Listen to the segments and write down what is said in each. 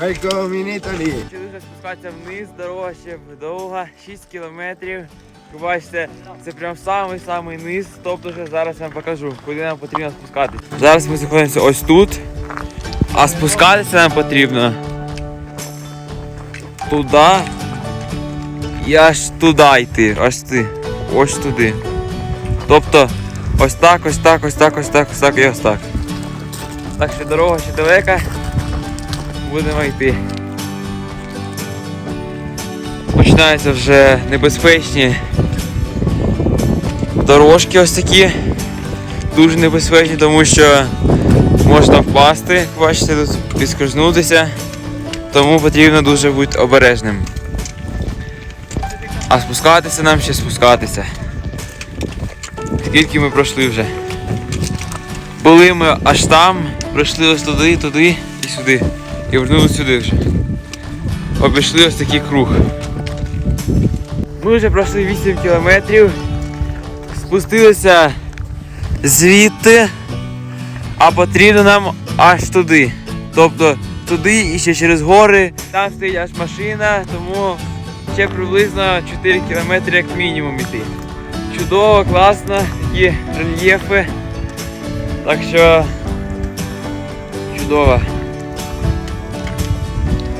Welcome in Italy. Дуже спускатися вниз, дорога ще довга, 6 кілометрів. Бачите, це прям самий-самий низ, тобто вже зараз я вам покажу, куди нам потрібно спускатися. Зараз ми знаходимося ось тут, а спускатися нам потрібно туди і аж туди йти, аж ти, ось туди. Тобто ось так, ось так, ось так, ось так, ось так і ось так. Так що дорога ще далека, будемо йти. Починаються вже небезпечні дорожки ось такі. Дуже небезпечні, тому що можна впасти, бачите, тут підскользнутися. Тому потрібно дуже бути обережним. А спускатися нам ще спускатися. Скільки ми пройшли вже? Були ми аж там, пройшли ось туди, туди і сюди. І вернулися сюди вже. Обійшли ось такий круг. Ми вже пройшли 8 кілометрів, спустилися звідти, а потрібно нам аж туди. Тобто туди і ще через гори. Там стоїть аж машина, тому ще приблизно 4 кілометри як мінімум іти. Чудово, класно, такі рельєфи. Так що чудово.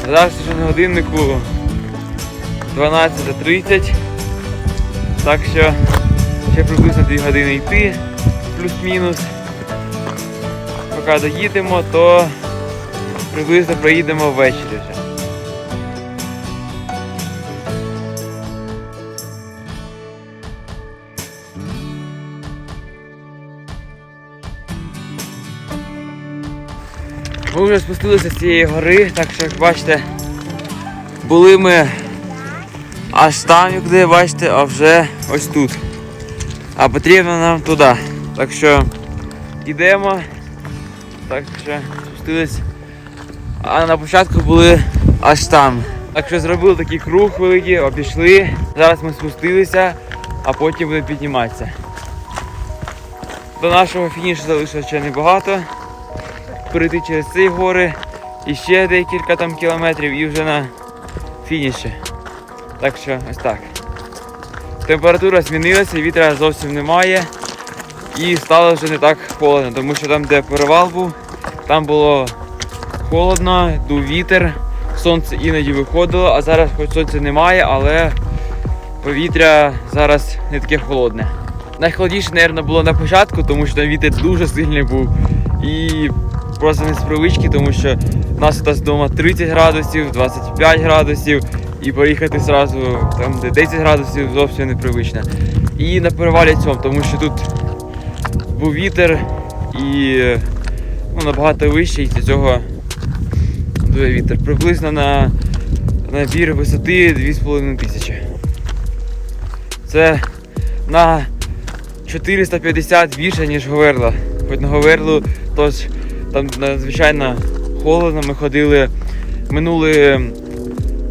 Зараз вже на годиннику 12.30. Так що ще приблизно 2 години йти, плюс-мінус. Поки доїдемо, то приблизно проїдемо ввечері вже. Ми вже спустилися з цієї гори, так що як бачите, були ми аж там, де бачите, а вже ось тут. А потрібно нам туди. Так що йдемо. Так що спустились. А на початку були аж там. Так що зробили такий круг великий, обійшли. Зараз ми спустилися, а потім будемо підніматися. До нашого фінішу залишилося ще небагато. Перейти через ці гори і ще декілька там кілометрів і вже на фініші. Так що ось так. Температура змінилася, вітра зовсім немає. І стало вже не так холодно, тому що там, де перевал був, там було холодно, дув вітер, сонце іноді виходило, а зараз хоч сонця немає, але повітря зараз не таке холодне. Найхолодніше, мабуть, було на початку, тому що там вітер дуже сильний був. І просто не з привички, тому що у нас тут вдома 30 градусів, 25 градусів, і поїхати зразу там, де 10 градусів, зовсім непривично. І на перевалі цьому, тому що тут був вітер і ну, набагато вищий, і з цього дує вітер. Приблизно на набір висоти 2,5 тисячі. Це на 450 більше, ніж Говерла. Хоч на Говерлу, тож там надзвичайно холодно. Ми ходили минули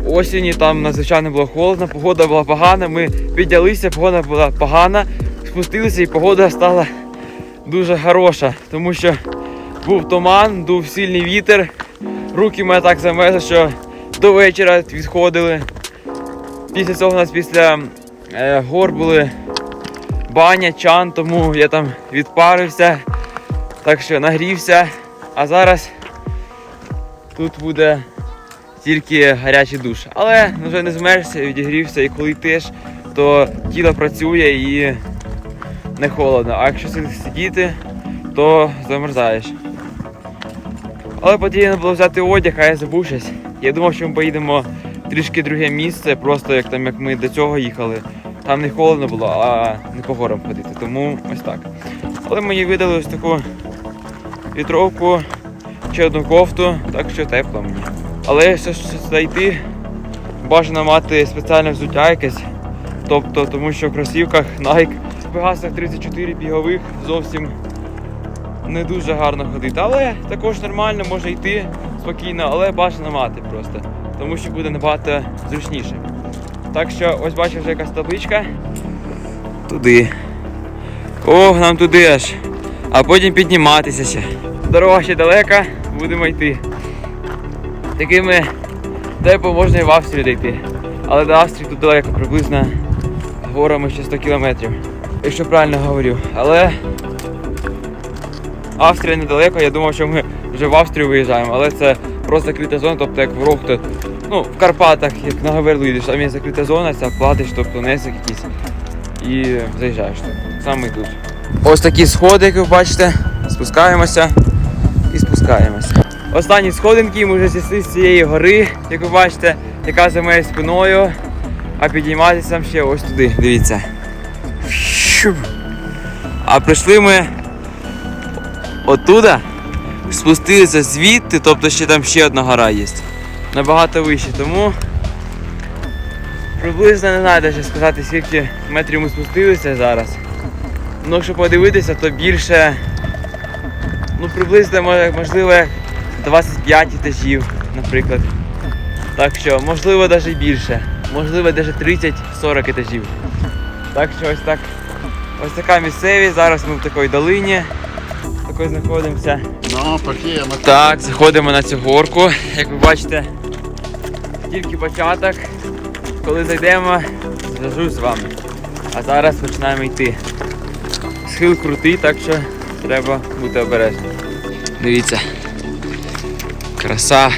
осені, там надзвичайно було холодно, погода була погана. Ми піднялися, погода була погана, спустилися і погода стала дуже хороша, тому що був туман, дув сильний вітер. Руки мене так замерзли, що до вечора відходили. Після цього у нас після е, гор були баня, чан, тому я там відпарився, так що нагрівся. А зараз тут буде тільки гарячий душ. Але вже не змерзся, відігрівся і коли йдеш, то тіло працює і не холодно. А якщо сидіти, то замерзаєш. Але потрібно було взяти одяг, а я забув щось. Я думав, що ми поїдемо трішки друге місце, просто як там як ми до цього їхали. Там не холодно було, а не по горам ходити. Тому ось так. Але мені видали ось таку вітровку, ще одну кофту, так що тепло мені. Але якщо сюди йти, бажано мати спеціальне взуття якесь. Тобто, тому що в кросівках Nike в Пегасах 34 бігових зовсім не дуже гарно ходити. Але також нормально може йти спокійно, але бажано мати просто. Тому що буде набагато зручніше. Так що ось бачу вже якась табличка. Туди. О, нам туди аж. А потім підніматися ще. Дорога ще далека, будемо йти. Такими темпом можна і в Австрію дійти. Але до Австрії тут далеко, приблизно горами ще 100 кілометрів. Якщо правильно говорю. Але Австрія недалеко, я думав, що ми вже в Австрію виїжджаємо, але це просто закрита зона, тобто як в Рохту, ну, в Карпатах, як на Гаверлу їдеш, там є закрита зона, ця платиш, тобто внесок якийсь і заїжджаєш тут. Саме тут. Ось такі сходи, як ви бачите, спускаємося і спускаємося. Останні сходинки ми вже зійшли з цієї гори, як ви бачите, яка за моєю спиною. А підійматися там ще ось туди, дивіться. А прийшли ми оттуда, спустилися звідти, тобто ще там ще одна гора є. Набагато вище, тому приблизно не знаю навіть сказати, скільки метрів ми спустилися зараз. Ну, якщо подивитися, то більше, ну приблизно можливо 25 етажів, наприклад. Так що, можливо, навіть більше. Можливо, навіть 30-40 етажів. Так що ось так. Ось така місцевість. Зараз ми в такій долині. Такої знаходимося. Ну, пошли, мы Так, заходимо на цю горку. Як ви бачите, тільки початок. Коли зайдемо, зв'яжусь з вами. А зараз починаємо йти. Схил крутий, так що треба бути обережним. Дивіться. Краса.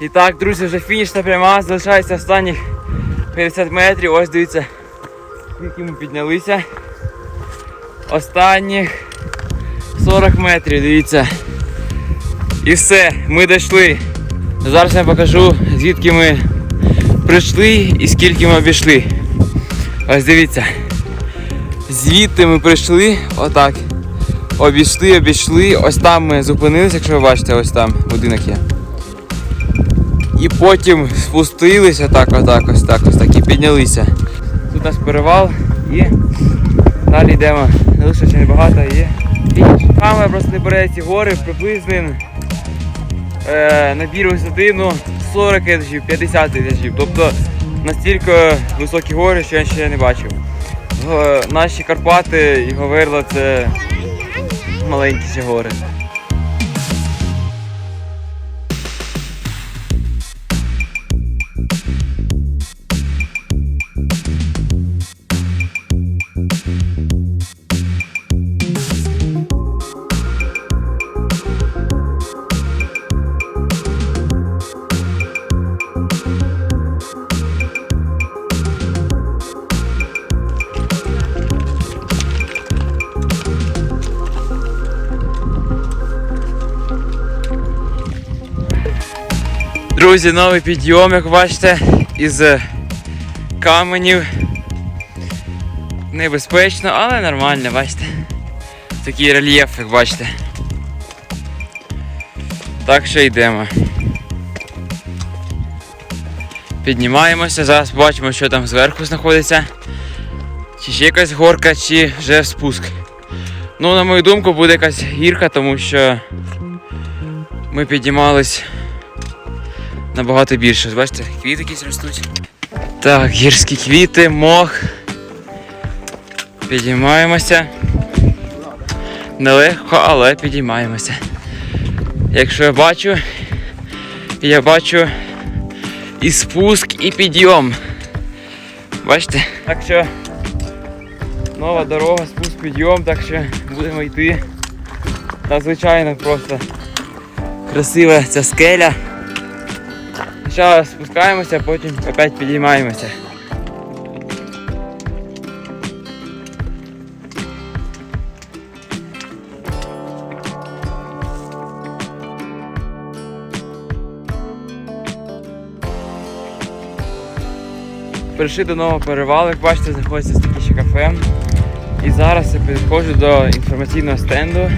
І так, друзі, вже фінішна пряма, залишається останніх 50 метрів. Ось дивіться, скільки ми піднялися. Останніх 40 метрів, дивіться. І все, ми дійшли. Зараз я покажу, звідки ми прийшли і скільки ми обійшли. Ось дивіться. Звідти ми прийшли, отак. Обійшли, обійшли. Ось там ми зупинилися, якщо ви бачите, ось там будинок є. І потім спустилися так, отак, ось так, ось так і піднялися. Тут у нас перевал і далі йдемо. Лише ще небагато є. Фініш. Камера просто не бере ці гори приблизно набір висотину 40 етажів, 50 етажів. Тобто настільки високі гори, що я ще не бачив. Наші Карпати і Говерла це маленькі ще гори. Друзі, новий підйом, як бачите, із каменів. Небезпечно, але нормально, бачите. Такий рельєф, як бачите. Так що йдемо. Піднімаємося, зараз побачимо, що там зверху знаходиться. Чи ще якась горка, чи вже спуск. Ну, на мою думку, буде якась гірка, тому що ми піднімались набагато більше. Бачите, квіти якісь ростуть. Так, гірські квіти, мох. Підіймаємося. Нелегко, але підіймаємося. Якщо я бачу, я бачу і спуск, і підйом. Бачите? Так що нова дорога, спуск, підйом, так що будемо йти. Надзвичайно просто красива ця скеля. Спочатку спускаємося, потім опять підіймаємося. Прийшли до нового перевалу, як бачите, знаходиться таке ще кафе. І зараз я підходжу до інформаційного стенду.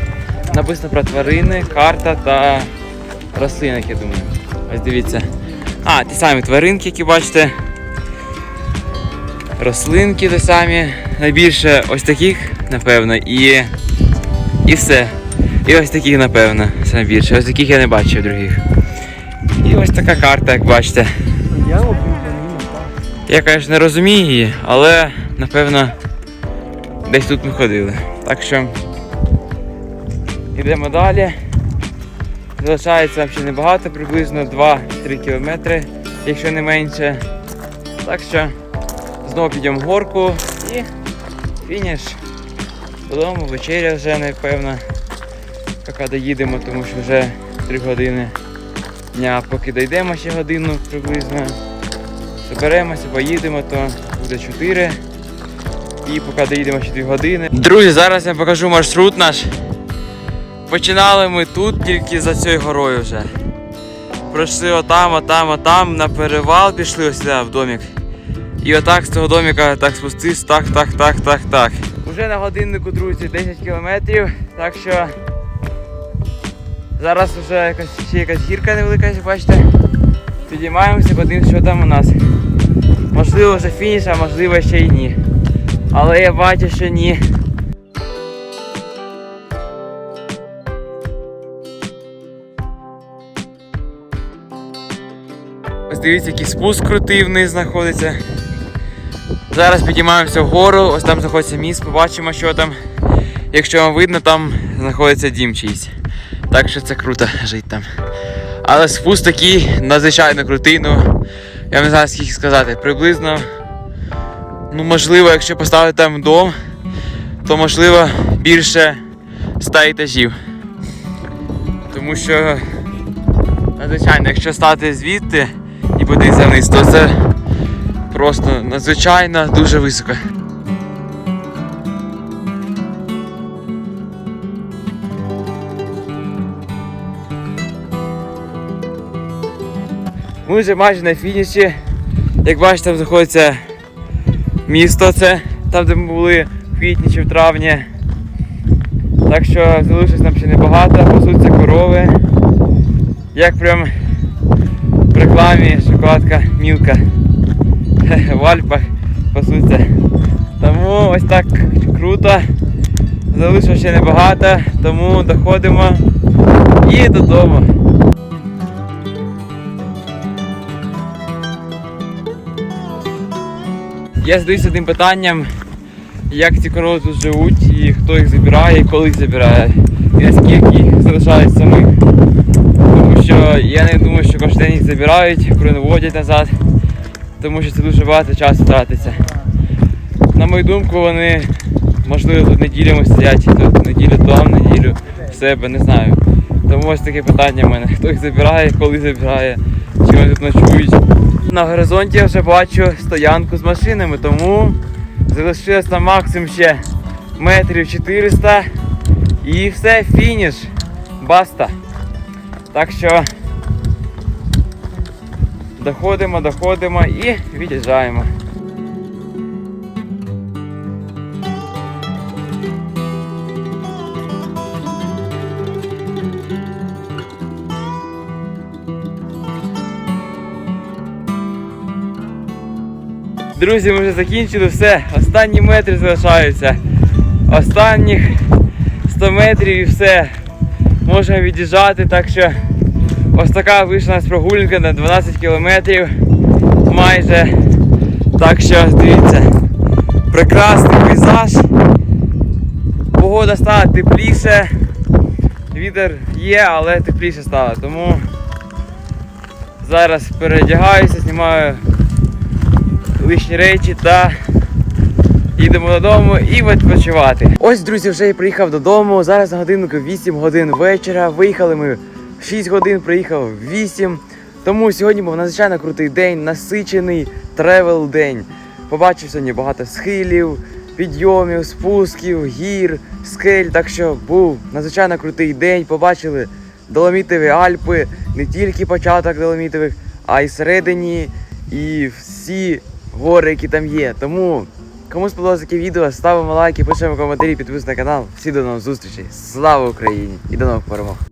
Написано про тварини, карта та рослинок, я думаю. Ось дивіться. А, ті самі тваринки, які бачите. Рослинки ті самі. Найбільше ось таких, напевно, і. І все. І ось таких, напевно, найбільше. Ось таких я не бачив других. І ось така карта, як бачите. Я, звісно, не розумію її, але напевно десь тут ми ходили. Так що йдемо далі. Залишається ще небагато, приблизно 2-3 кілометри, якщо не менше. Так що знову підемо горку і фініш. Додому, вечеря вже напевно. Поки доїдемо, тому що вже 3 години дня, поки дійдемо ще годину приблизно. Зберемося, поїдемо, то буде 4. І поки доїдемо ще 2 години. Друзі, зараз я покажу маршрут наш. Починали ми тут, тільки за цією горою вже. Пройшли отам, отам, отам, на перевал пішли ось сюди в домик. І отак з цього домика так спустився, так, так, так, так, так. Уже на годиннику, друзі, 10 кілометрів, так що зараз вже якась, ще якась гірка невелика, як бачите. Підіймаємося, подивимося, що там у нас. Можливо, вже фініш, а можливо ще й ні. Але я бачу, що ні. Дивіться, який спуск крутий вниз знаходиться. Зараз підіймаємося вгору, ось там знаходиться міст, побачимо, що там. Якщо вам видно, там знаходиться дім чийсь. Так що це круто жити там. Але спуск такий надзвичайно крутий, ну я не знаю скільки сказати. Приблизно, ну можливо, якщо поставити там дом, то можливо більше 100 етажів. Тому що надзвичайно, якщо стати звідти подивитися вниз, то це просто надзвичайно дуже високо. Ми вже майже на фініші. Як бачите, там знаходиться місто це, там де ми були в квітні чи в травні. Так що залишилось нам ще небагато, пасуться корови. Як прям в рекламі шоколадка Мілка. В Альпах пасуться. Тому ось так круто. Залишилось ще небагато, тому доходимо і додому. Я задаюся одним питанням, як ці корови тут живуть, і хто їх забирає, і коли їх забирає, і наскільки їх залишають самих. Що я не думаю, що кожен день їх забирають, приводять назад, тому що це дуже багато часу тратиться. На мою думку, вони можливо тут неділями сидять, тут неділю там, неділю в себе, не знаю. Тому ось таке питання в мене. Хто їх забирає, коли забирає, чи вони тут ночують. На горизонті я вже бачу стоянку з машинами, тому залишилось на максимум ще метрів 400 і все, фініш. Баста. Так що доходимо, доходимо і від'їжджаємо. Друзі, ми вже закінчили все. Останні метри залишаються. Останніх 100 метрів і все. Можемо від'їжджати, так що ось така вийшла у нас прогулянка на 12 кілометрів. Майже. Так що дивіться. Прекрасний пейзаж. Погода стала тепліше. Вітер є, але тепліше стало. Тому зараз переодягаюся, знімаю лишні речі та їдемо додому і відпочивати. Ось, друзі, вже я приїхав додому. Зараз на годиннику 8 годин вечора. Виїхали ми 6 годин, приїхав 8. Тому сьогодні був надзвичайно крутий день, насичений тревел день. Побачив сьогодні багато схилів, підйомів, спусків, гір, скель. Так що був надзвичайно крутий день. Побачили Доломітові Альпи, не тільки початок Доломітових, а й середині, і всі гори, які там є. Тому кому сподобалось таке відео, ставимо лайки, пишемо коментарі, підписуйтесь на канал. Всі до нових зустрічей. Слава Україні і до нових перемог!